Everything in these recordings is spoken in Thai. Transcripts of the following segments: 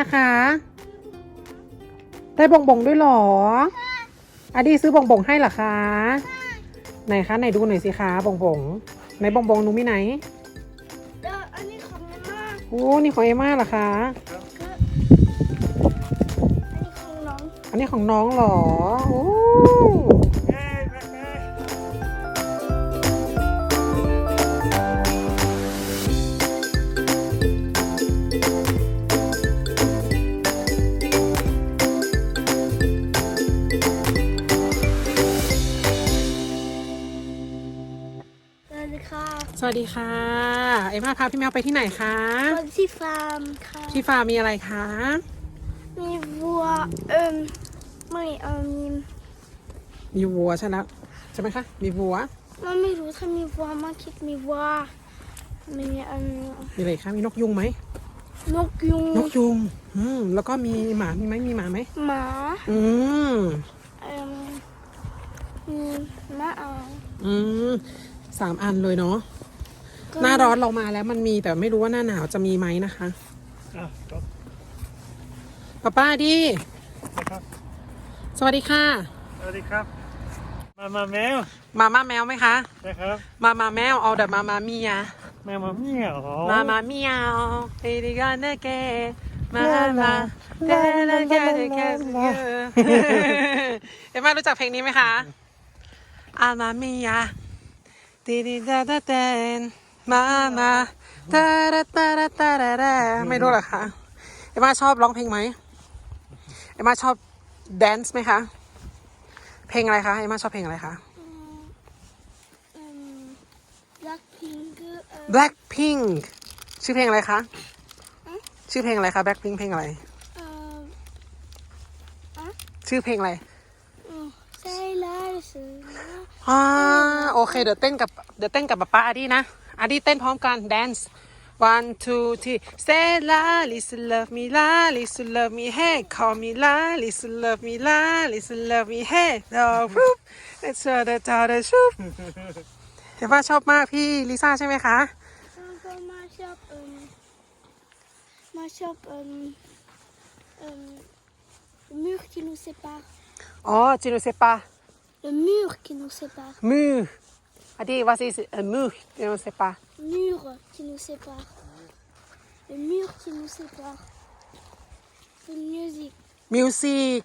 นะคะ ได้บงบงด้วยเหรออาดีซื้อบงบงให้เหรอคะ ไหนคะไหนดูหน่อยสิคะบงบงไหนบงบงหนูมีไหนเดี๋ยวอันนี้ของแม่มากโอ้นี่ของเอม่าเหรอคะคืออันนี้ของน้อง อันนี้ของน้องเหรอโอ้ วัสดีค่ะ เอม่าพาพี่แมวไปที่ไหนคะวันที่ฟาร์มค่ะที่ฟาร์มมีอะไรคะ มีวัวเอิ่มไม่เอิ่มมีมีวัวใช่แล้วใช่ไหมคะมีวัวมันไม่รู้ถ้ามีวัวมันคิดมีวัวมีเอิ่มมีอะไรคะมีนกยุงไหมนกยุงนกยุงอืมแล้วก็มีหมามีไหมมีหมาไหมหมาอืมเอิ่มมีม้าอ่างอืมสามอันเลยเนาะก็ หน้าร้อนเรามาแล้วมันมีแต่ไม่รู้ว่าหน้าหนาวจะมีไหมนะคะอะจบป้าป้าดีนะครับ สวัสดีค่ะ สวัสดีครับ มามาแมว มาม่าแมวไหมคะ นะครับ มามาแมวเอาแต่มามาเมีย แมวมาเมียวมามาเมียวเฮดิกันเนเกมามาเดลเกเดเกเอ็มมารู้จักเพลงนี้ไหมคะอามาเมียดีดีดาดาเดน มามาตาดาตาดาตาดาดาไม่รู้หรอคะเอ็มมาชอบร้องเพลงไหมเอ็มมาชอบแดนซ์ไหมคะ เพลงอะไรคะเอ็มมาชอบเพลงอะไรคะแบล็คพิงค์เอิ่ม Blackpink ชื่อเพลงอะไรคะ ชื่อเพลงอะไรคะ Blackpink เพลงอะไร ชื่อเพลงอะไรอืมใช่แล้วสินะอ่าโอเค เดี๋ยวเต้นกับ เดี๋ยวเต้นกับป๊าป๊าอาดีนะ อาดีเต้นพร้อมกัน dance one two three say la listen love me la listen love me hey call me la listen love me la listen love me hey no whoop let's go the t the shoop เดี๋ยวว่าชอบมากพี่ลิซ่าใช่ไหมคะแล้วก็มาชอบเอิ่มมาชอบเอิ่มเอิ่ม le mur qui nous sépare อ๋อจิโนเซปา le mur qui nous sépare มื ออาดีว่าสิมือจิโนเซปา mur qui nous sépare le mur qui nous sépare c'est une musique มิวสิก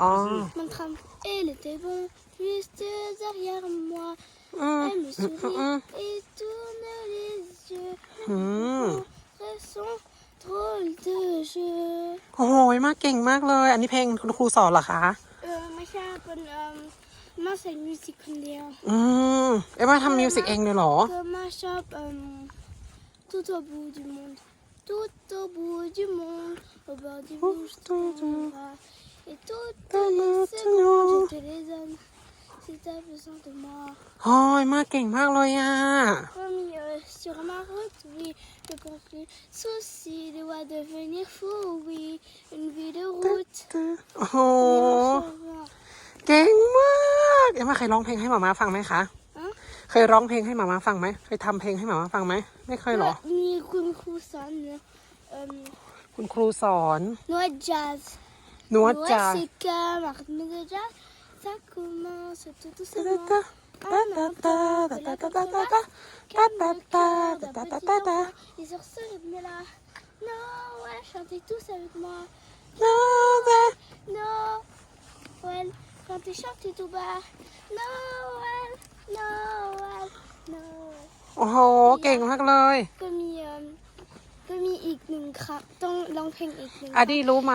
อ๋อ mon tram elle était bon juste derrière moi อืม elle me sourit et tourne les yeux อืม Après son drôle de jeu โอ้โหมากเก่งมากเลย อันนี้เพลงคุณครูสอนเหรอคะเออไมาใส่มิวสิกคนเดียวอืมเอ็มมาทำมิวสิกเองเลยเหรอก็มาชอบเอ่มทุบูจิมอนทุตบูจิมอนโอบาดิมูสตาเอทุตลิเซโนจิเรซันซิตาเปซันตมาโอ้ยมาเก่งมากเลย sur ma route, oui, je conclus. Souci doit devenir fou, oui, une vie de route. Oh. อ้โห Bien savoir. เก่งมากเอ็มว่าเคยร้องเพลงให้หมาม่าฟังไหมคะฮะเคยร้องเพลงให้หมาม่าฟังไหมเคยทำเพลงให้หมาม่าฟังไหมไม่เคยเหรอ Ni kun kusan, euh, คุณครูสอน Noël jazz. นวด Noël จ้า c'est comme un rythme de jazz. Ça commence tout ตา doucement. ตาตาตาตาตาตาตาตาตาตาตาตาตาตาตาตา Calme, calme, Et sur ce rythme-là, Noël, chantez tous avec moi. โนเ Quand tu chantes, tu tout bas. No one, no one, no. โอ้โห เก่งมากเลย ก็มีเอิ่มก็มีอีกหนึ่งครับ ต้องร้องเพลงอีกหนึ่งคอารั้ง ดี้รู้ไหม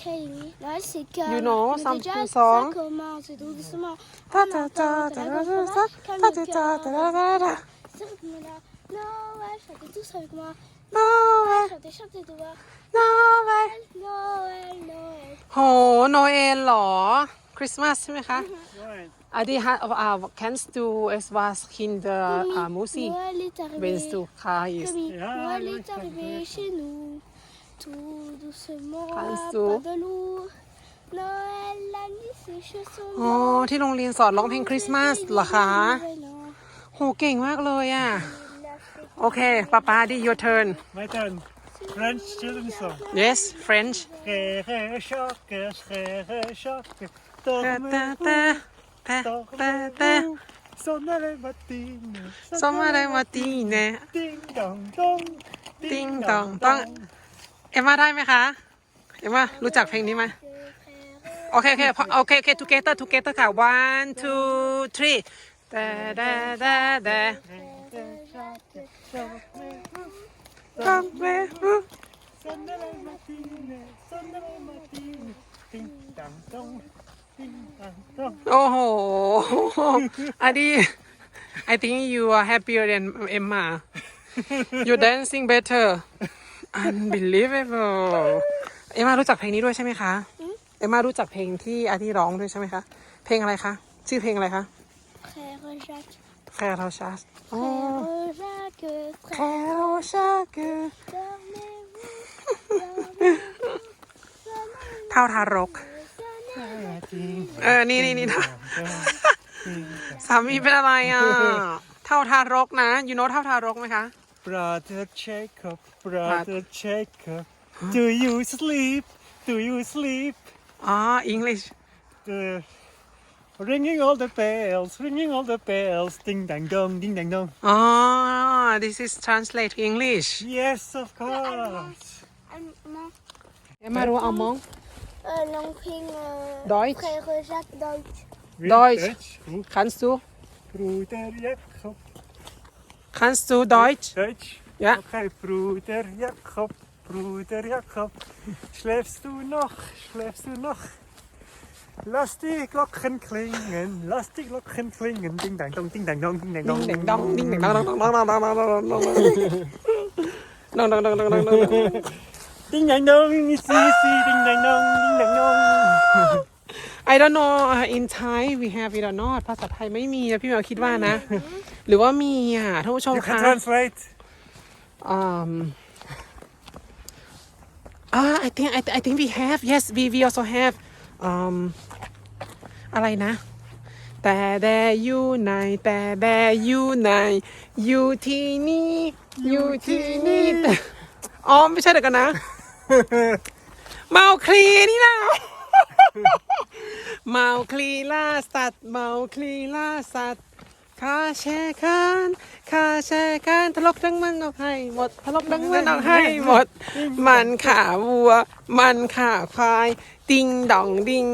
Kelly, là c'est comme... You know, c'est déjà, something song. Ça commence tout doucement. ตา On ตา entend ตา de ตา la ตา grosse ตา voix, ตา comme ตา le ตา cœur. ตาตาตา Ce rythme-là. Non, ouais, chantez tous avec moi. โน้เอล Chantez, chantez tout bas. โน้เอล Noël, Noël, Noël. โหโนเอลเหรอ คริสต์มาสใช่ไหมคะ Ouais. Adi hat uh, kennst du es was Kinder uh, Musik Noël est arrivé. wenn du klar ist Camille, Ja, Noël ja, est ich arrivé weiß. chez nous. Tout doucement, Kannst à du? pas de loup. Noël, la nuit, ses chaussons อ๋อที่โรงเรียนสอนร้องเพลงคริสต์มาสเหรอคะโหเก่งมากเลยอะ Il a fait โอเคป้าป้าดิ your turn My turn. French children's song. yes French Sonare mattine. Sonare mattine. Ding dong dong. Ding dong dong. เอ็มมาได้ไหมคะ เอ็มมารู้จักเพลงนี้ไหมโอเคโอเคโอเคโอเคทูเกเตอร์ทูเกเตอร์ค่ะ one two three เต่แต่แต่แต่ต้องเว้ โอ้โห อดี I think you are happier than Emma you dancing better unbelievable เอ็มมารู้จักเพลงนี้ด้วยใช่ไหมคะ เอ็มมารู้จักเพลงที่อาที่ร้องด้วยใช่ไหมคะ เพลงอะไรคะ ชื่อเพลงอะไรคะ Frère Jacques, แคร์เรชัสโอ้ frère Jacques, แค frère, ร์เรชักเท่าทารก Ding เออ นี่นี่นี่ dong. สามีเป็นอะไรอะ เท่าทารกนะ you know เท่าทารกไหมคะ Brother Jacob, brother Jacob, do you sleep? Do you sleep? อ๋อ English The ringing all the bells, ringing all the bells, ding dang dong, ding dang dong. อ๋อ this is translate to English Yes, of course. allemand, เอ็มมารู้เอามอง euh, langue euh, Deutsch. frère Jacques Deutsch. Deutsch. Goed. kannst du Broeder Jacob. kannst du Deutsch Deutsch. Ja. Okay, Bruder Jakob, Bruder Jakob. Schläfst du noch? Schläfst du noch? Lass die Glocken klingen, lass die Glocken klingen. Ding dang dong, ding dang dong, ding dang ดิ้ dong. งเด่งดองดิ้งเด่งดองดองด ติงแดงดงซีซีติงแดงดงติงแดงดง I don't know uh, in Thai we have it or not ภาษาไทยไม่มีนะพี่แมวคิดว่านะ หรือว่ามีอะท่านผู้ชมคะา translate um ah I think I, I think we have yes we we also have um อะไรนะ แต่แต่อยู่ไหนแต่แต่อยู่ไหนอยู่ที่นี่อยู่ที่นี่แต่อ๋อไม่ใช่เดี๋ยวกันนะ เมาคลีนี่นะเมาคลีล่าสัตว์เมาคลีล่าสัตว์ข้าแช่คานข้าแช่คานทะลกทั้งมันออกให้หมดทะลกทั้งมันออกให้หมด มันขาวัว มันขาควาย ติงดองดิง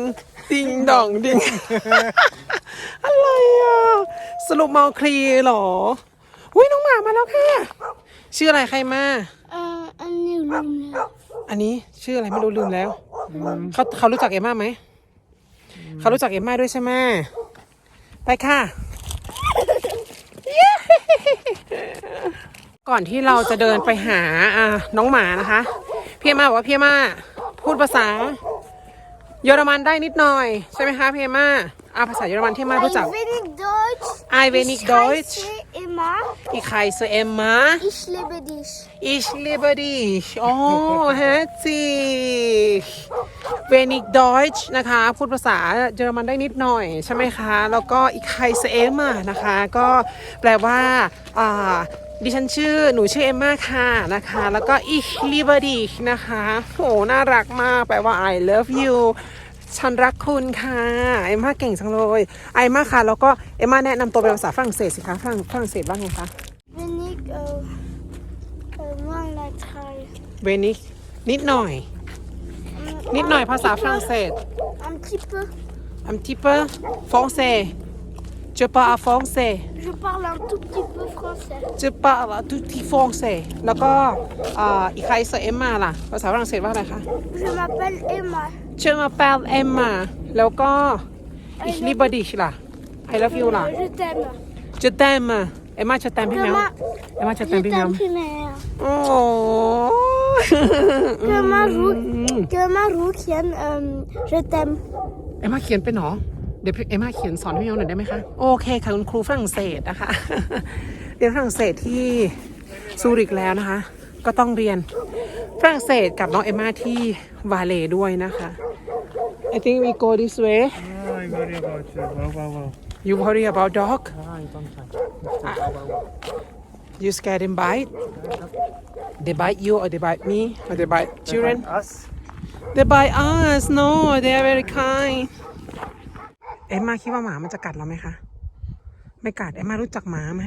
ติงดองดิง อะไรอะ สรุปเมาคลีเหรอ อุ้ยน้องหมามาแล้วค่ะ ชื่ออะไรใครมา Un, un nul, อันนี้ ชื่ออะไรไม่รู้ลืมแล้ว เขาเขารู้จักเอมม่าไหม เขารู้จักเอมม่าด้วยใช่ไหมไปค่ะ ก่อนที่เราจะเดินไปหาอ่าน้องหมานะคะ พี่เอมม่าบอกว่าพี่เอมม่าพูดภาษา เยอรมันได้นิดหน่อย ใช่ไหมคะพี่เอมม่าอ่าภาษาเยอรมันที่เอมม่ารู้จัก Ein wenig Deutsch. Ein wenig ich Deutsch. heiße Emma. อีใครเซเอมมา Ich liebe dich. Ich liebe dich อ๋อ herzlich wenig Deutsch นะคะ พูดภาษาเยอรมันได้นิดหน่อย ใช่ไหมคะ แล้วก็อีกใครเซเอมมานะคะ ก็แปลว่าอ่าดิฉันชื่อ หนูชื่อเอมมาค่ะนะคะ แล้วก็ ich liebe dich นะคะโหน่ารักมาก แปลว่า I love you ฉันรักคุณค่ะเอมมาเก่งจังเลยไอมมาค่ะ แล้วก็เอมมาแนะนำตัวเป็นภาษาฝรั่งเศสสิคะฝรั่งฝรั่งเศสว่าไงคะ Wenig, euh, euh, moins latéral. เวนิกนิดหน่อย นิดหน่อยภาษาฝรั่งเศส Un petit peu. un petit peu français je parle français Je parle un tout petit peu français. je parle tout petit français แล้วก็อ่าอีกใครเซเอมมาล่ะภาษาฝรั่งเศสว่าอะไรคะ Je m'appelle Emma. Je m'appelle Emma แล้วก็ ich liebe dich ล่ะ I love you ล่ะ Euh, je t'aime. je t'aime Emma je t'aime พี่แมว Comment Emma je Je t'aime พี่แมว t'aime, primaire. โอ้ Que ma roue, que ma roue tienne, euh, je t'aime. เอมมาเขียนเป็นเหรอ เดี๋ยวเอมมาเขียนสอนพี่เมลหน่อยได้ไหมคะ โอเคค่ะคุณครูฝรั่งเศสนะคะ เรียนฝรั่งเศสที่ซูริกแล้วนะคะ ก็ต้องเรียนฝรั่งเศสกับน้องเอมมาที่วาเลด้วยนะคะ I think we go this way Ah, I worry about you. Wow, wow, wow. you worry about dog Ah, you don't touch. You scare them bite? They bite you or they bite me or they bite children? us They bite us. No, they are very kind. เอ็มมาคิดว่าหมามันจะกัดเราไหมคะ ไม่กัด เอ็มมารู้จักหมาไหม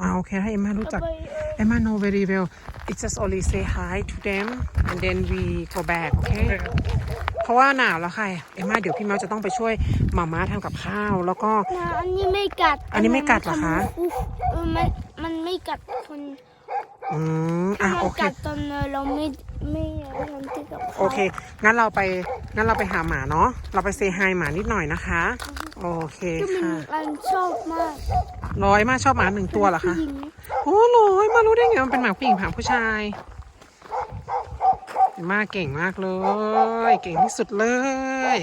อ่าโอเคถ้าเอ็มมารู้จัก เอ็มมา know very well it just only say hi to them and then we go back โอ เคเพราะว่าหนาวแล้วค่ะเอ็มมาเดี๋ยวพี่แมวจะต้องไปช่วยหมาม้าทำกับข้าว แล้วก็นะอันนี้ไม่กัด อันนี้ไม่กัดเหรอคะอุ๊ยเออมันมันไม่กัดคนอืมอะถ้าโอมันเคกัดตอนเราไม่ไม่ทำที่กับขาโอเค งั้นเราไปงั้นเราไปหาหมาเนาะเราไปเซฮายหมานิดหน่อยนะคะ โอเคก็มันค่ะมันชอบมากร้อยมากชอบหมาหนึ่งตัวเหรอคะผู้หญิงโอ้ร้อยมารู้ได้ไงมันเป็นหมาผู้หญิงหมาผู้ชาย มากเก่งมากเลย เก่งที่สุดเลย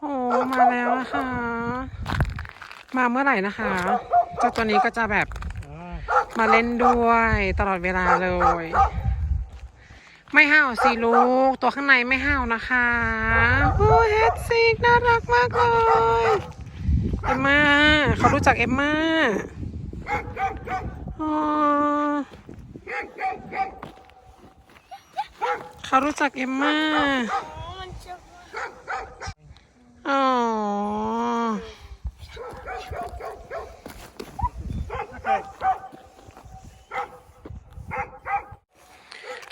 โอ้มาแล้วนะคะ มาเมื่อไหร่นะคะเจ้าตัวนี้ก็จะแบบมาเล่นด้วยตลอดเวลาเลย ไม่ห้าวสิลูก ตัวข้างในไม่ห้าวนะคะโอ้เฮดซิกน่ารักมากเลย เอ็มมาเขารู้จักเอ็มมา เขารู้จักเอ็มมามันชอบอ๋อ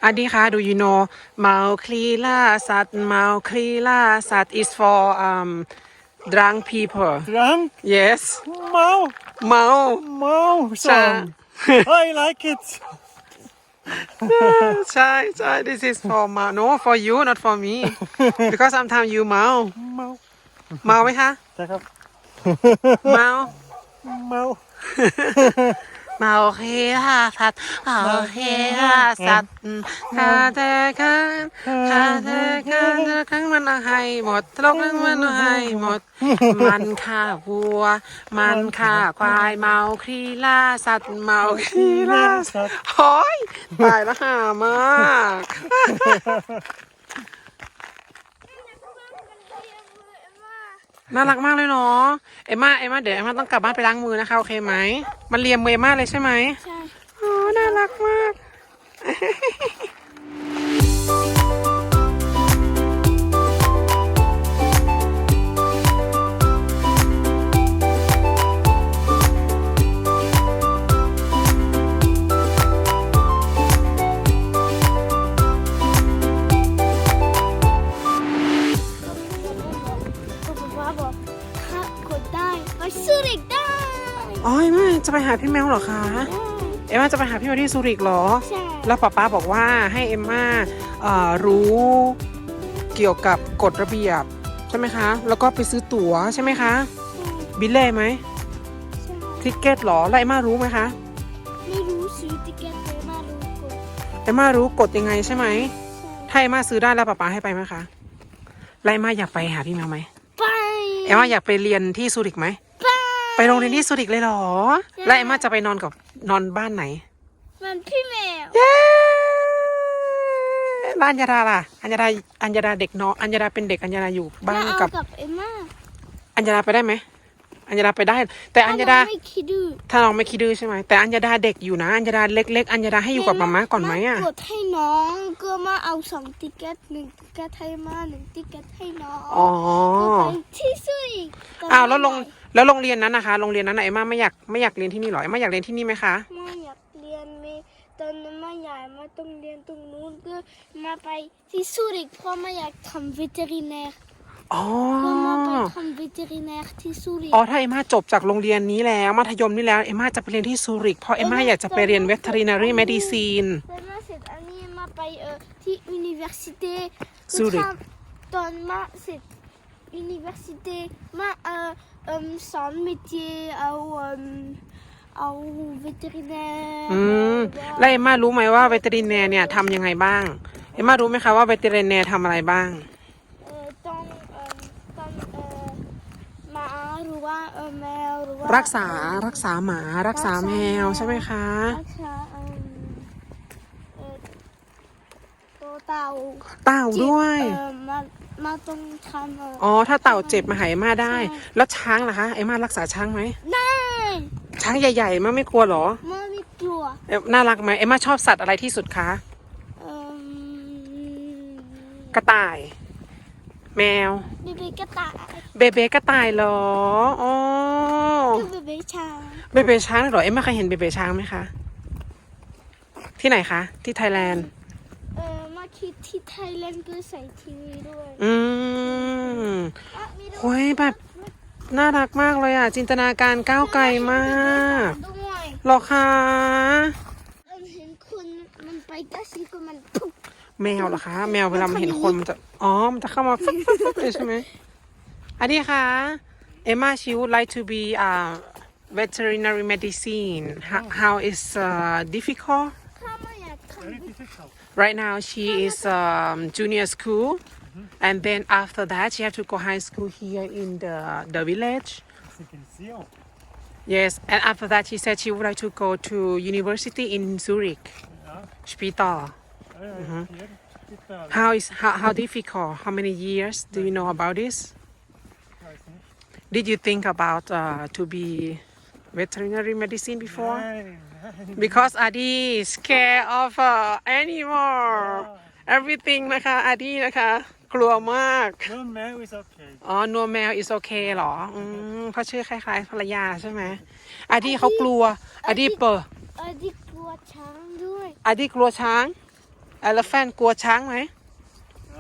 อันนี้ค่ะ do you know เมาคลีลาสัตเมาคลีลาสัต is for um drunk people drunk yes Mau เมา Mau song I like it ใช่ใช่ this is for เมา no for you not for me because sometimes you เมา Mau เมาไหมคะ ใช่ครับเมา Mau เมาเคค่ะสัตว์เมาเคค่ะสัตว์ข้าแต่ข้าข้าแต่ข้าจะครั้งมันเอาให้หมดโลกทั้งมันเอาให้หมด มันฆ่าวัว มันฆ่าควายเมาคลีล่าสัตว์เมาคลีล่าสัตว์โอ้ยตายแล้วห่ามาก น่ารักมากเลยเนาะเอ็มมาเอ็มมาเดี๋ยวเอ็มมาต้องกลับบ้านไปล้างมือนะคะโอเคไหมมันเลียมมือเอ็มมาเลยใช่ไหมใช่อ๋อน่ารักมากก็ อ๋อเอ็มมาจะไปหาพี่แมวเหรอคะ เอ็มมาจะไปหาพี่แมวที่ซูริกเหรอ ใช่แล้วป๊าป๊าบอกว่าให้เอ็มมาเอ่อรู้เกี่ยวกับกฎระเบียบใช่ไหมคะ แล้วก็ไปซื้อตั๋วใช่ไหมคะ บิลเล่ไหมใช่ทิกเก็ตเหรอแล้วเอ็มมารู้ไหมคะ ไม่รู้ซื้อติ๊กเก็ตเลยมารู้กดเอ็มมารู้กฎยังไงใช่ไหมใช่ถ้าเอ็มมาซื้อได้แล้วป๊าป๊าให้ไปไหมคะแล้วเอ็มมาอยากไปหาพี่แมวไหม ไปเอ็มมาอยากไปเรียนที่ซูริกไหม ไปไปโรงเรียนที่ซูริกเลยเหรอใช่แล้วเอ็มมาจะไปนอนกับนอนบ้านไหน มันพี่แมว เย้บ้านยาดาล่ะ อัญญาดาอัญญาดาเด็กน้องอัญญาดาเป็นเด็กอัญญาดาอยู่บ้านแล้วกัเอาบกับเอ็มม่าอัญญาดาไปได้ไหม อัญญาดาไปได้ แต่อัญญาดาถ้น้งไม่คิดดื้อถ้าน้องไม่คิดดื้อใช่ไหมแต่อัญญาดาเด็กอยู่นะ อัญญาดาเล็ก ๆ อัญญาดาให้อยู่กับมาม่าก่อนไหมอะกดให้น้องก็มาเอาสองติ๊กเก็ตหนึ่งติ๊กเก็ตให้มาหนึ่งติ๊กเก็ตให้น้องอ๋อก็ไปที่สุดกต่อ้าวแล้วโรงไม่ แล้วโรงเรียนนั้นนะคะโรงเรียนนั้นน่ะเอ็มมาไม่อยากไม่อยากเรียนที่นี่หรอเอ็มมาอยากเรียนที่นี่ไหมคะไม่อยากเรียนไม่ตอนนั้นมาใหญ่มาต้องเรียนตรงนู้นก็มาไปที่สุริกเพราะมาอยากทำ veterinary อ๋อก็มาไปทำ veterinary ที่สุริกอ๋อถ้าเอ็มมาจบจากโรงเรียนนี้แล้วมัธยมนี่แล้วเอ็มมาจะไปเรียนที่ซูริกเพราะเอ็มมาอยากจะไปเรียน veterinary medicine แล้วมาเสร็จอันนี้มาไปเออที่ université ซูริกตอนมาเสร็จ université มาเออเอมสอน métier เอาเอมเอา vétérinaire อืมแล้วเอ็มมารู้ไหมว่า veterinary เนี่ยทำยังไงบ้าง เอ็มมารู้ไหมคะว่า veterinary ทำอะไรบ้าง เออต้องเออต้องเออหมาหรือว่าเออแมวหรือว่ารักษารักษาหมารักษาแมวใช่ไหมคะ รักษาเอมเออตัวเต่า เต่าด้วย เออมา มาตรงทำเอออ๋อ ถ้าเต่าเจ็บมาหาเอมม่าได้ใช่แล้วช้างล่ะคะเอมม่ารักษาช้างไหมนายช้างใหญ่ๆเอมม่าไม่กลัวเหรอมาไม่กลัวเอ๊ะน่ารักไหมเอมม่าชอบสัตว์อะไรที่สุดคะ เอ่มกระต่าย แมว เบเบกระต่ายเบเบกระต่ายเหรอ อ๋อ คือเบเบช้างเบเบช้างเหรอ เอ็มไม่เคยเห็นเบเบช้างไหมคะ ที่ไหนคะ ที่ไทยแลนด์เอ อมาคิดที่ไทยแลนด์ก็ใส่ทีวีด้วยอืมอะมีด้วยโอ้ยแบบน่ารักมากเลยอะ จินตนาการก้าวไกลมากด้วยหรอคะเอิ่มเห็นคนมันไปกระซิบกับมันปุ๊บแมวเหรอคะ แมวเวลามันเห็นคนมันจะอ๋อมันจะเข้ามาฟึ๊บฟึ๊บฟึ๊บเลยใช่ไหมอันนี้ค่ะเอมมา she would like to be a veterinary medicine how, how is uh, difficult ข้าไม่อยากท Very difficult. Right now, she is um, junior school, and then after that, she have to go high school here in the the village. As you can see, Yes, and after that, she said she would like to go to university in Zurich. Spital. Hospital. How is how, how difficult? How many years do you know about this? Did you think about uh, to be veterinary medicine before? Nein, nein. Because Adi is scared of uh, animal. Everything นะคะ Adi นะคะ กลัวมาก No mail is okay. อ๋อ นัวแมว is okay เหรอ อืมเพราะชื่อคล้ายๆภรรยาใช่ไหมอาดีเขากลัวอาดีเปิดำเออที่กลัวช้างด้วยอาดีกลัวช้าง elephant กลัวช้างไหม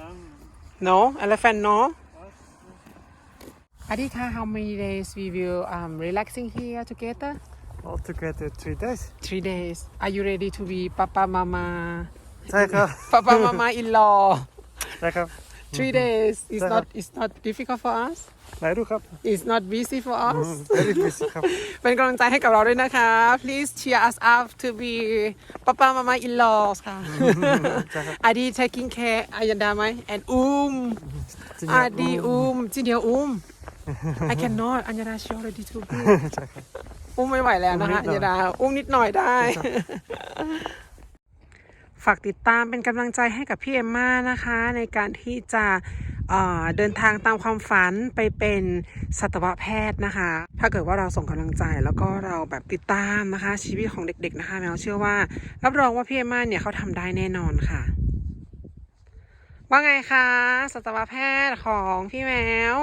Um, no elephant no อาดีคะ how many days we will um relaxing here together altogether three days. three days are you ready to be papa mama ใช่ครับ papa mama in law ใช่ครับ three days is ใช่ครับ not is not difficult for us ไหนดูครับ is not busy for us very busy ครับ เป็นกำลังใจให้กับเราด้วยนะคะ please cheer us up to be ป้าป้ามามา in laws ค่ะ อาดี taking care อายันดาไหม and อุ้ม จริง อา ๆ ดีอุ้มจีเดียวอุ้ม I cannot อัญญาดา she already too big ใช่ครับอุ้มไม่ไหวแล้วนะคะอุ้อัมญนิดหน่อยญาดา อุ้มนิดหน่อยได้ ฝากติดตามเป็นกำลังใจให้กับพี่เอมม่านะคะ ในการที่จะเอ่อเดินทางตามความฝันไปเป็นสัตวแพทย์นะคะ ถ้าเกิดว่าเราส่งกำลังใจแล้วก็เราแบบติดตามนะคะ ชีวิตของเด็ก ๆนะคะแมวเชื่อว่า รับรองว่าพี่เอมม่าเนี่ยเขาทำได้แน่นอนค่ะ ว่าไงคะสัตวแพทย์ของพี่แมว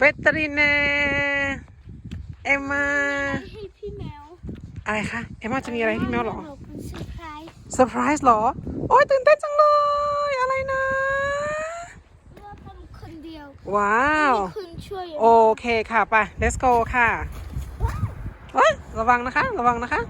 เวตรินเนเอมมาให้พี่แมวอะไรคะ เอมมาจะมีอะไรให้พี่แมวเหรอเป็นเซอร์ไพรส์เซอร์ไพรส์เหรอ โอ้ยตื่นเต้นจังเลย อะไรนะว่าผมคนเดียว ว้าวมีคุณช่วยอยู่โอเคค่ะ ไป let's go ค่ะเอ้ยระวังนะคะ ระวังนะคะ